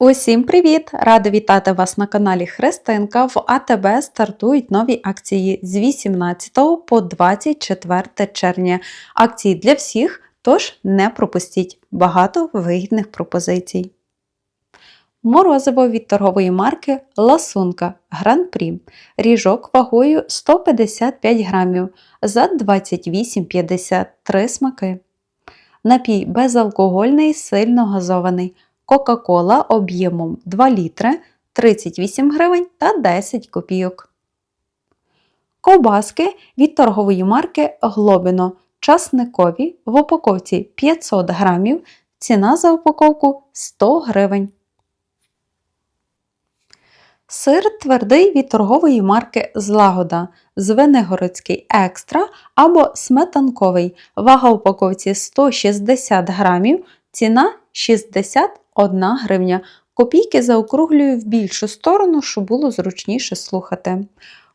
Усім привіт! Рада вітати вас на каналі Христинка. В АТБ стартують нові акції з 18 по 24 червня. Акції для всіх, тож не пропустіть багато вигідних пропозицій. Морозиво від торгової марки Ласунка Гран-Прі. Ріжок вагою 155 грамів за 28,50 3 смаки. Напій безалкогольний, сильно газований. Кока-кола об'ємом 2 літри 38 гривень та 10 копійок. Ковбаски від торгової марки Глобіно часникові в упаковці 500 грамів. Ціна за упаковку 100 гривень. Сир твердий від торгової марки Злагода, Звенигородський екстра або сметанковий. Вага упаковці 160 грамів, ціна 61 гривня. Копійки заокруглюю в більшу сторону, щоб було зручніше слухати.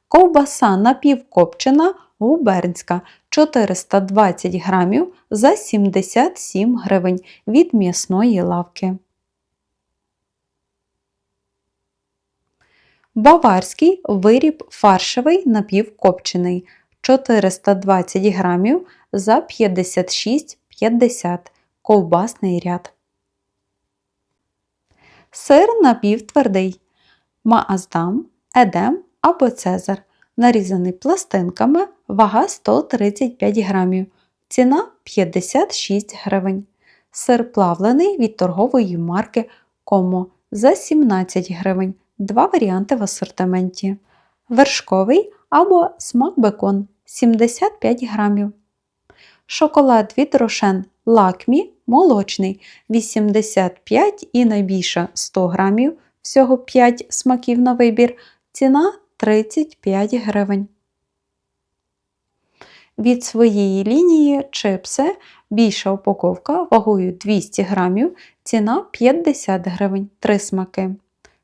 Ковбаса напівкопчена губернська 420 грамів за 77 гривень від м'ясної лавки. Баварський виріб фаршевий напівкопчений 420 грамів за 56,50 ковбасний ряд. Сир напівтвердий Мааздам, Едем або Цезар, нарізаний пластинками, вага 135 грамів, ціна 56 гривень. Сир плавлений від торгової марки Комо за 17 гривень. Два варіанти в асортименті. Вершковий або смак бекон 75 грамів. Шоколад від Рошен Лакмі молочний 85 і найбільша 100 грамів, всього 5 смаків на вибір. Ціна 35 гривень. Від своєї лінії чипси більша упаковка вагою 200 грамів, ціна 50 гривень, 3 смаки.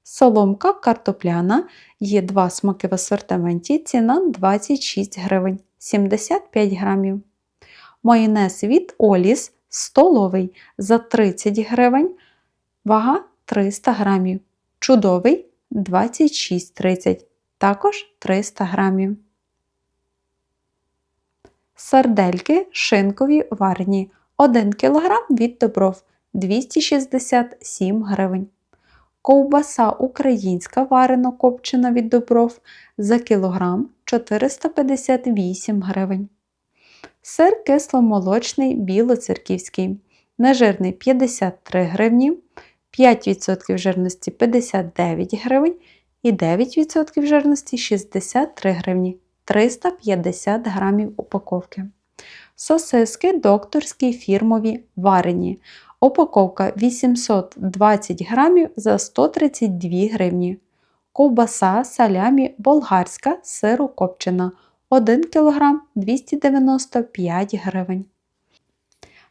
Соломка картопляна, є 2 смаки в асортименті, ціна 26 гривень, 75 грамів. Майонез від Оліс столовий за 30 гривень, вага 300 грамів. Чудовий 26,30, також 300 грамів. Сардельки шинкові варені 1 кг від добров 267 гривень. Ковбаса українська варено копчена від добров за кілограм 458 гривень. Сир кисломолочний білоцерківський. Нежирний 53 гривні, 5% жирності 59 гривень і 9% жирності 63 гривні 350 грамів упаковки. Сосиски докторські фірмові варені. Упаковка 820 грамів за 132 гривні. Ковбаса салямі болгарська сиру копчена 1 кг 295 гривень.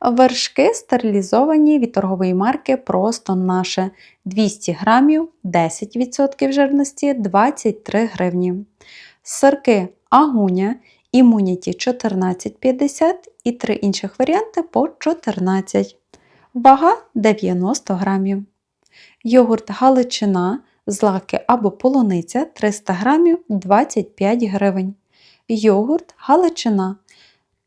Вершки стерилізовані від торгової марки Просто наше 200 грамів 10% жирності 23 гривні. Сирки агуня імуніті 14,50 і три інших варіанти по 14 Вага 90 грамів. Йогурт Галичина, злаки або полуниця 300 грамів 25 гривень. Йогурт Галичина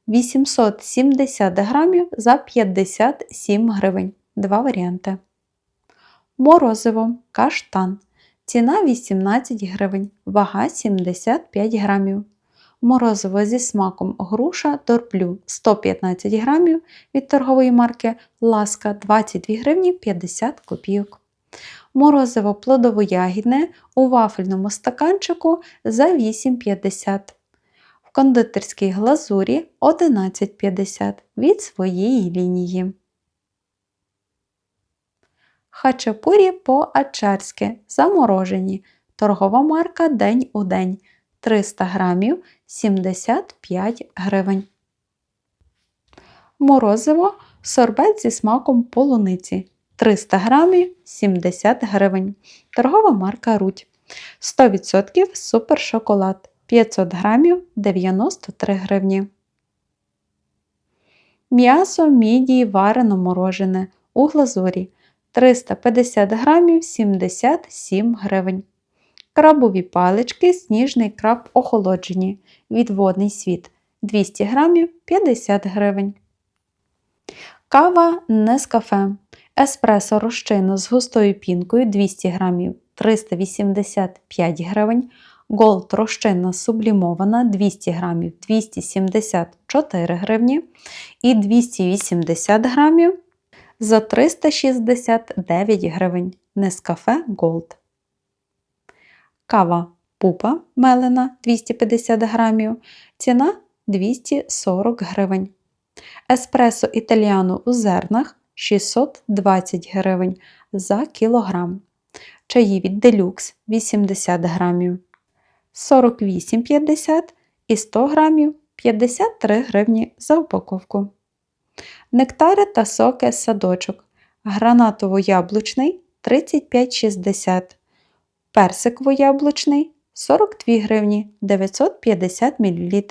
870 грамів за 57 гривень. Два варіанти. Морозиво каштан. Ціна 18 гривень, вага 75 грамів. Морозиво зі смаком груша торплю 115 грамів від торгової марки Ласка 22 гривні 50 копійок. Морозиво плодово-ягідне у вафельному стаканчику за 8,50 кондитерській глазурі 11,50 від своєї лінії. Хачапурі по-ачарськи заморожені. Торгова марка День у день 300 грамів 75 гривень. Морозиво сорбет зі смаком полуниці 300 грамів 70 гривень. Торгова марка Руть. 100% супершоколад 500 грамів 93 гривні. М'ясо мідії варено морожене у глазурі 350 грамів 77 гривень. Крабові палички, сніжний краб охолоджені. Відводний світ 200 грамів 50 гривень. Кава Нескафе. Еспресо розчинно з густою пінкою 200 грамів 385 гривень. Голд розчинна сублімована 200 грамів 274 гривні. І 280 грамів за 369 гривень. Нескафе Голд. Кава пупа мелена 250 грамів. Ціна 240 гривень. Еспресо італіано у зернах 620 гривень за кілограм. Чаї від делюкс 80 грамів. 48,50 і 100 грамів 53 гривні за упаковку. Нектари та соки садочок. Гранатово-яблучний 35,60. Персиково-яблучний 42 гривні 950 мл.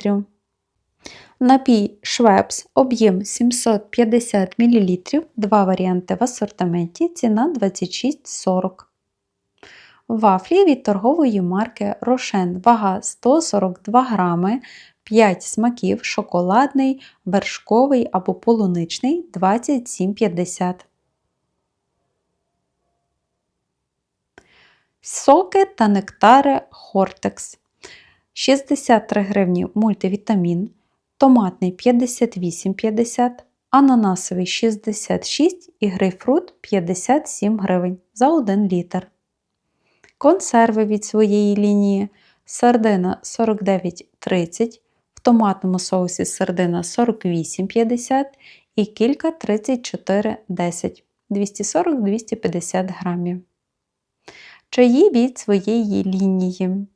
Напій Швепс об'єм 750 мл, два варіанти в асортименті, ціна 26,40. Вафлі від торгової марки Рошен, вага 142 грами, 5 смаків, шоколадний, вершковий або полуничний 27,50. Соки та нектари Хортекс 63 гривні мультивітамін, томатний 58,50, ананасовий 66 і грейпфрут 57 гривень за 1 літр. Консерви від своєї лінії сардина 49,30, в томатному соусі сардина 48,50 і кілька 34,10 240-250 грамів. Чаї від своєї лінії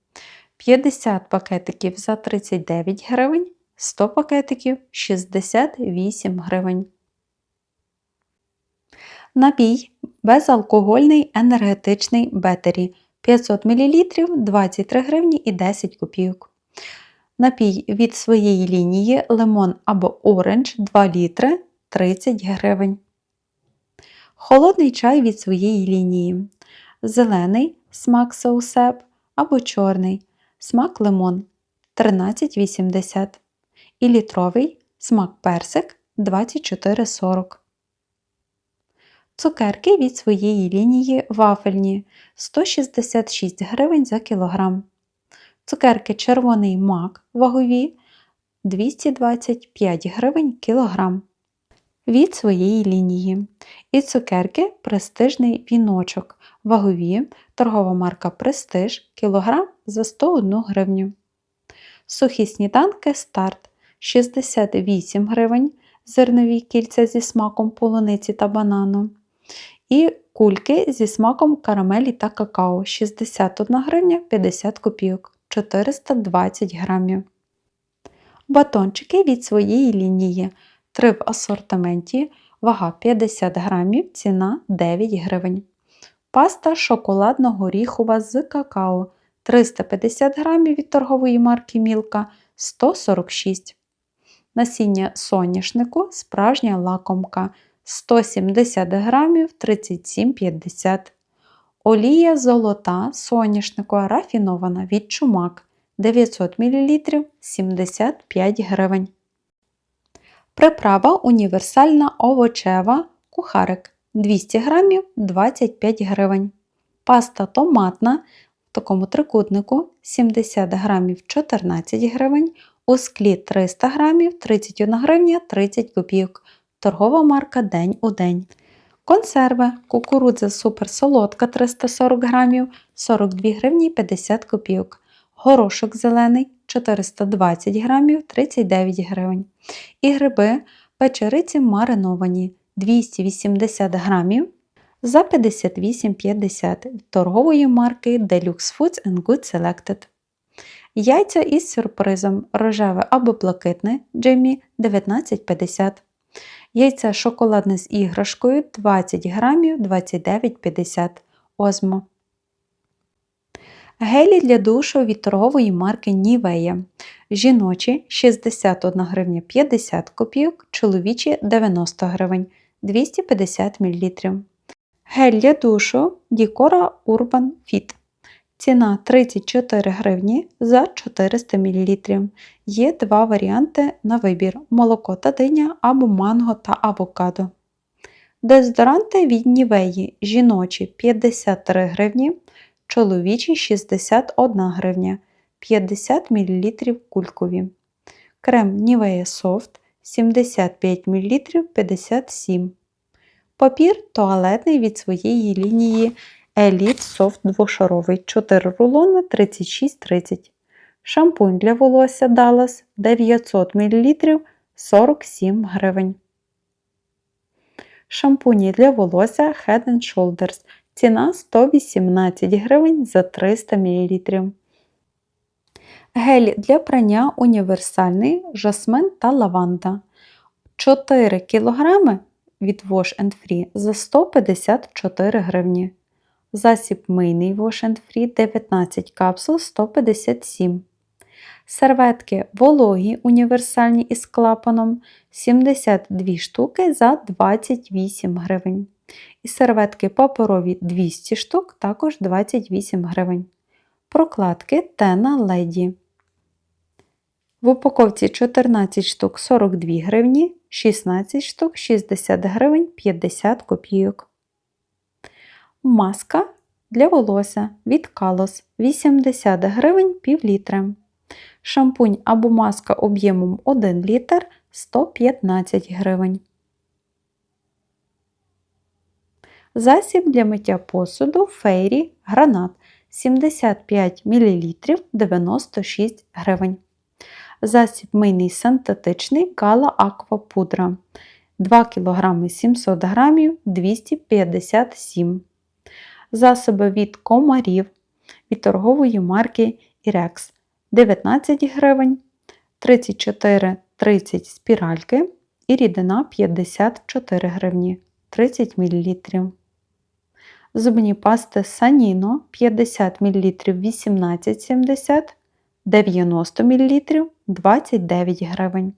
50 пакетиків за 39 гривень, 100 пакетиків 68 гривень. Напій безалкогольний енергетичний бетері 500 мл 23 гривні і 10 копійок. Напій від своєї лінії лимон або оранж 2 літри 30 гривень. Холодний чай від своєї лінії. Зелений смак соусеп або чорний смак лимон 13,80 і літровий смак персик 24,40. Цукерки від своєї лінії вафельні 166 гривень за кілограм. Цукерки червоний мак вагові 225 гривень кілограм. Від своєї лінії. І цукерки престижний віночок. Вагові торгова марка Престиж кілограм за 101 гривню. Сухі сніданки старт 68 гривень. Зернові кільця зі смаком полуниці та банану. І кульки зі смаком карамелі та какао 61 гривня 50 копійок 420 грамів. Батончики від своєї лінії. 3 в асортименті, вага 50 грамів, ціна 9 гривень. Паста шоколадно-горіхова з какао 350 грамів від торгової марки Мілка 146 Насіння соняшнику справжня лакомка 170 грамів 37,50 Олія золота соняшникова рафінована від чумак 900 мл 75 гривень. Приправа універсальна овочева кухарик 200 грамів 25 гривень. Паста томатна в такому трикутнику 70 грамів 14 гривень. У склі 300 грамів 31 гривня 30 копійок. Торгова марка День у день. Консерви. Кукурудза суперсолодка 340 грамів 42 гривні 50 копійок. Горошок зелений 420 грамів 39 гривень. І гриби печериці мариновані 280 грамів за 58,50 від торгової марки Deluxe Foods and Good Selected. Яйця із сюрпризом рожеве або блакитне Джемі 19,50. Яйця шоколадне з іграшкою 20 грамів 29,50 Озмо. Гелі для душу від торгової марки Нівея. Жіночі 61 гривня 50 копійок, чоловічі 90 гривень 250 мл. Гель для душу Дікора Urban Fit. Ціна 34 гривні за 400 мл. Є два варіанти на вибір: молоко та диня або манго та авокадо. Дезодоранти від Нівеї жіночі 53 гривні, чоловічі 61 гривня, 50 мл кулькові. Крем Нівея Софт 75 мл 57 Папір туалетний від своєї лінії Elite Soft двошаровий 4 рулони 36,30. Шампунь для волосся Dallas 900 мл 47 гривень. Шампуні для волосся Head Shoulders. Ціна 118 гривень за 300 мл. Гель для прання універсальний жасмин та лаванда. 4 кг від Wash Free за 154 гривні. Засіб мийний Wash Free 19 капсул 157 Серветки вологі універсальні із клапаном 72 штуки за 28 гривень. І серветки паперові 200 штук також 28 гривень. Прокладки Тена Леді. В упаковці 14 штук 42 гривні, 16 штук 60 гривень 50 копійок. Маска для волосся від Калос 80 гривень пів літра. Шампунь або маска об'ємом 1 літр 115 гривень. Засіб для миття посуду Фейрі гранат 75 мл 96 гривень. Засіб мийний синтетичний Гала Аква Пудра 2 кг 700 г 257 Засоби від комарів від торгової марки Irex 19 гривень, 34,30 спіральки і рідина 54 гривні 30 мл. Зубні пасти Саніно 50 мл 18,70 90 мл 29 гривень.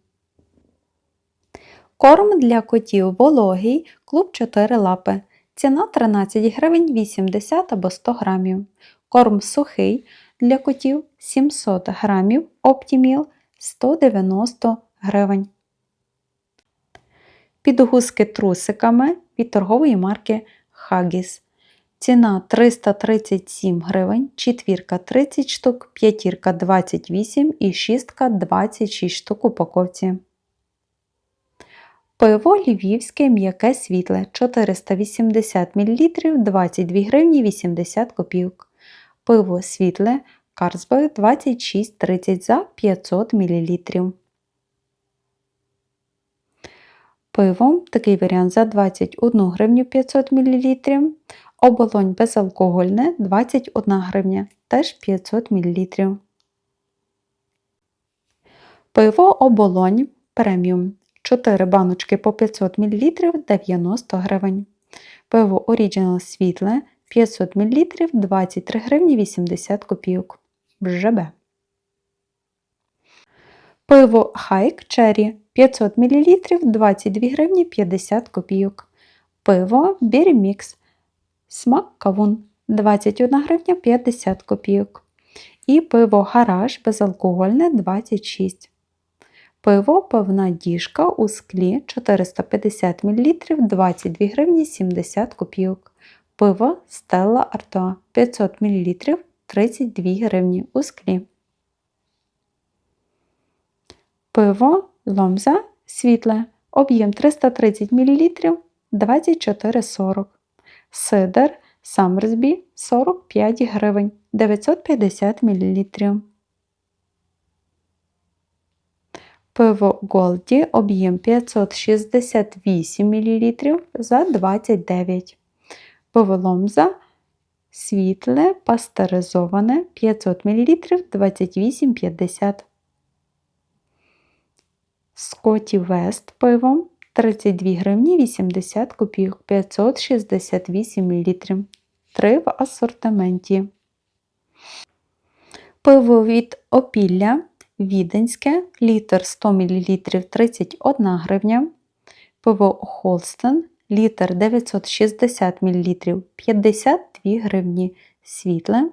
Корм для котів вологий клуб 4 лапи. Ціна 13 гривень 80 або 100 грамів. Корм сухий для котів 700 грамів Оптіміл 190 гривень. Підгузки трусиками від торгової марки Haggis. Ціна 337 гривень, четвірка 30 штук, п'ятірка 28 і шістка 26 штук упаковці. Пиво львівське м'яке світле 480 мл 22 гривні 80 копійок. Пиво світле Карсберг 26,30 за 500 мл. Пиво такий варіант за 21 гривню 500 мл. Оболонь безалкогольне 21 гривня, теж 500 мл. Пиво оболонь преміум 4 баночки по 500 мл 90 гривень. Пиво Original світле 500 мл 23 гривні 80 копійок. БЖБ. Пиво Хайк Cherry 500 мл 22 гривні 50 копійок. Пиво Бірімікс Смак кавун 21 гривня 50 копійок. І пиво гараж безалкогольне 26 Пиво пивна діжка у склі 450 мл 22 гривні 70 копійок. Пиво Стелла Артуа 500 мл 32 гривні у склі. Пиво Ломза світле. Об'єм 330 мл 24,40 Сидер Самерсбі 45 гривень 950 мл. Пиво Голді об'єм 568 мл за 29 Пиво Ломза світле пастеризоване 500 мл 28,50 Скотті Вест пиво 32 гривні 80 копійок 568 мл. 3 в асортименті. Пиво від опілля Віденське, літр 100 мл 31 гривня. Пиво Холстен, літр 960 мл 52 гривні світле.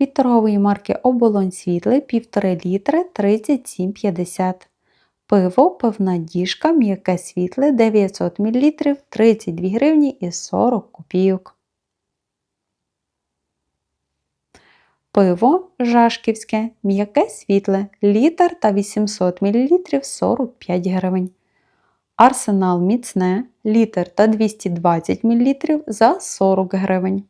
Від торгової марки Оболонь світле 1,5 літри 37,50. Пиво пивна діжка м'яке світле 900 мл 32 гривні і 40 копійок. Пиво Жашківське м'яке світле літр та 800 мл 45 гривень. Арсенал міцне літр та 220 мл за 40 гривень.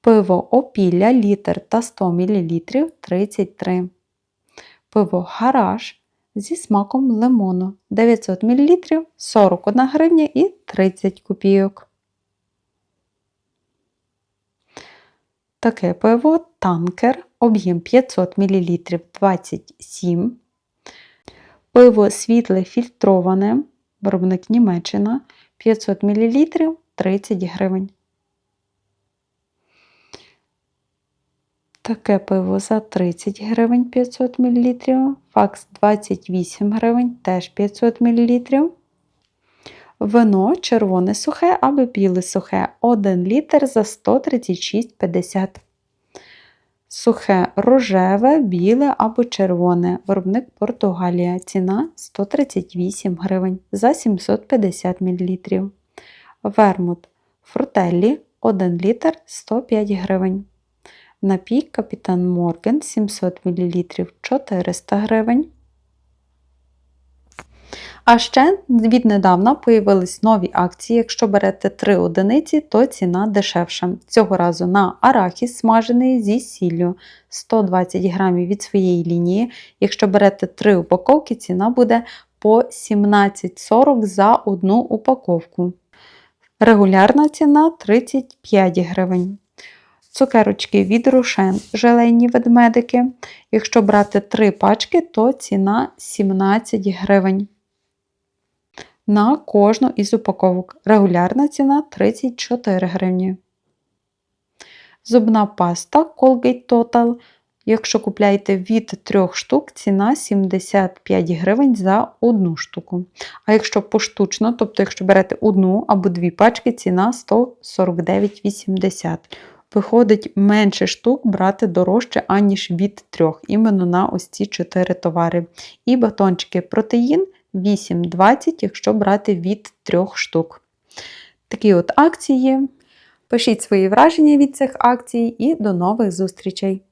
Пиво опілля літр та 100 мл 33. Пиво гараж зі смаком лимону 900 мл 41 гривня і 30 копійок. Таке пиво танкер, об'єм 500 мл 27. Пиво світле фільтроване, виробник Німеччина 500 мл 30 гривень. Таке пиво за 30 гривень 500 мл, факс 28 гривень, теж 500 мл. Вино червоне сухе або біле сухе 1 літр за 136,50. Сухе рожеве, біле або червоне. Виробник Португалія. Ціна 138 гривень за 750 мл. Вермут фрутеллі 1 літр 105 гривень. Напій Капітан Морген 700 мл 400 гривень. А ще віднедавна появились нові акції. Якщо берете 3 одиниці, то ціна дешевша. Цього разу на арахіс смажений зі сіллю 120 грамів від своєї лінії. Якщо берете 3 упаковки, ціна буде по 17,40 за одну упаковку. Регулярна ціна 35 гривень. Цукерочки від Рошен, желейні ведмедики. Якщо брати 3 пачки, то ціна 17 гривень. На кожну із упаковок. Регулярна ціна 34 гривні. Зубна паста Colgate Total. Якщо купляєте від 3 штук, ціна 75 гривень за одну штуку. А якщо поштучно, тобто, якщо берете одну або дві пачки, ціна 149,80 Виходить, менше штук брати дорожче, аніж від трьох, іменно на ось ці 4 товари. І батончики протеїн 8,20, якщо брати від 3 штук. Такі от акції. Пишіть свої враження від цих акцій і до нових зустрічей!